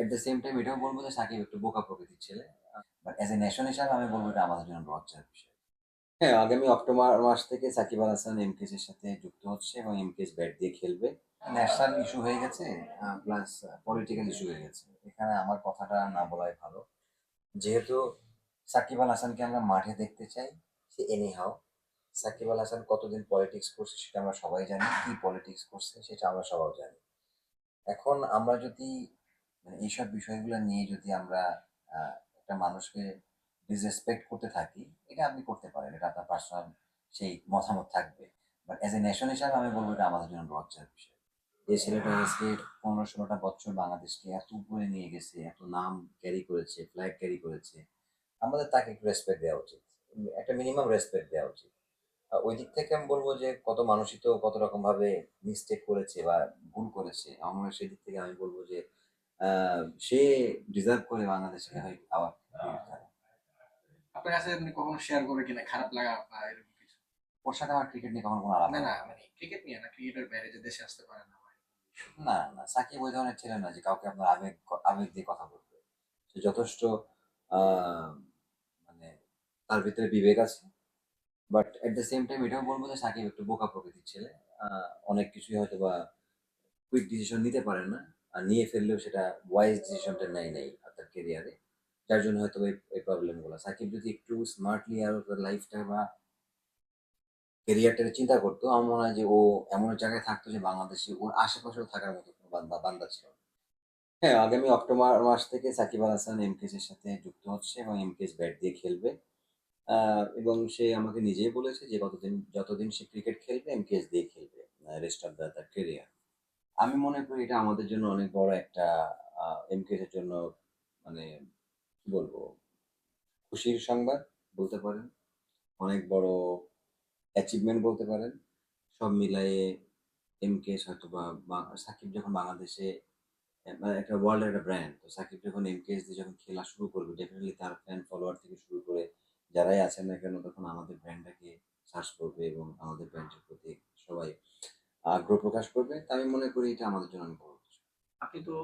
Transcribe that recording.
At the same time এটাও বলব যে সাকিব একটু বোকা প্রকৃতির ছেলে। বাট অ্যাজ এ নেশন হিসাবে আমি বলব এটা আমাদের জন্য লজ্জার বিষয় হ্যাঁ আগামী অক্টোবর মাস থেকে সাকিব আল হাসান এমকেস এর সাথে যুক্ত হচ্ছে এবং এমকেস ব্যাট দিয়ে খেলবে। ন্যাশনাল ইস্যু হয়ে গেছে প্লাস পলিটিক্যাল ইস্যু হয়ে গেছে। এখানে আমার কথাটা না বলাই ভালো। যেহেতু সাকিব আল হাসানকে আমরা মাঠে দেখতে চাই সে এনি হাও সাকিব আল হাসান কতদিন পলিটিক্স করছে সেটা আমরা সবাই জানি। কি পলিটিক্স করছে সেটা আমরা সবাই জানি। এখন আমরা যদি এইসব বিষয়গুলো নিয়ে যদি আমরা একটা মানুষকে ডিসরেসপেক্ট করতে থাকি, এটা আপনি করতে পারেন, এটা আপনার পার্সোনাল সেই মতামত থাকবে। বাট অ্যাজ এ নেশন হিসাবে আমি বলব এটা আমাদের জন্য লজ্জার বিষয়। যে ছেলেটা আজকে পনেরো ষোলোটা বছর বাংলাদেশকে এত উপরে নিয়ে গেছে, এত নাম ক্যারি করেছে ফ্ল্যাগ ক্যারি করেছে, আমাদের তাকে একটু রেসপেক্ট দেওয়া উচিত। একটা মিনিমাম রেসপেক্ট দেওয়া উচিত। ওই দিক থেকে আমি বলব যে কত মানুষই তো কত রকম ভাবে মিস্টেক করেছে বা ভুল করেছে। আমার সেই দিক থেকে আমি বলব যে সে ডিজার্ভ করে বাংলাদেশকে হয় আবার আপনার কাছে এমনি কখনো শেয়ার করে কিনা? খারাপ লাগা বা এরকম কিছু? সাথে আমার ক্রিকেট নিয়ে কখনো কোনো আলাপ না না মানে ক্রিকেট নিয়ে না ক্রিকেটের বাইরে যে দেশে আসতে পারে না। না না সাকিব ওই ধরনের ছেলে না যে কাউকে আপনার আবেগ আবেগ দিয়ে কথা বলবে। সে যথেষ্ট মানে তার ভিতরে বিবেক আছে। But at the same time এটাও বলব যে সাকিব একটু বোকা প্রকৃতির ছেলে। অনেক কিছুই হয়তো বা কুইক ডিসিশন নিতে পারেন না। নিয়ে ফেললেও সেটা ওয়াইজ ডিসিশনটা নেয় নেই তার কেরিয়ারে যার জন্য হয়তো এই- প্রবলেমগুলো সাকিব যদি একটু স্মার্টলি আর লাইফটা বা কেরিয়ারটাকে চিন্তা করতো, আমার মনে হয় যে ও এমন জায়গায় থাকতো যে বাংলাদেশে ওর আশেপাশেও থাকার মতো কোনো বান্দা ছিল হ্যাঁ আগামী অক্টোবর মাস থেকে সাকিব আল হাসান এমকেস এর সাথে যুক্ত হচ্ছে এবং এমকেস ব্যাট দিয়ে খেলবে। এবং সে আমাকে নিজেই বলেছে যে কতদিন, যতদিন সে ক্রিকেট খেলবে এমকেএস দিয়ে খেলবে রেস্ট অফ দ্য তার কেরিয়ার আমি মনে করি এটা আমাদের জন্য অনেক বড় একটা এমকেএস এর জন্য মানে কি বলব, খুশির সংবাদ বলতে পারেন। অনেক বড় অ্যাচিভমেন্ট বলতে পারেন। সব মিলায়ে এমকেএস হয়তো বা- সাকিব যখন বাংলাদেশে মানে একটা ওয়ার্ল্ড একটা ব্র্যান্ড তো সাকিব যখন এমকেএস দিয়ে যখন খেলা শুরু করবে ডেফিনেটলি তার ফ্যান ফলোয়ার থেকে শুরু করে যারাই আছেন না কেন তখন আমাদের ব্র্যান্ডটাকে সার্চ করবে এবং আমাদের ব্র্যান্ডের প্রতি সবাই আগ্রহ প্রকাশ করবে তাই আমি মনে করি এটা আমাদের জন্য অনেক বড় কিছু আপনি তো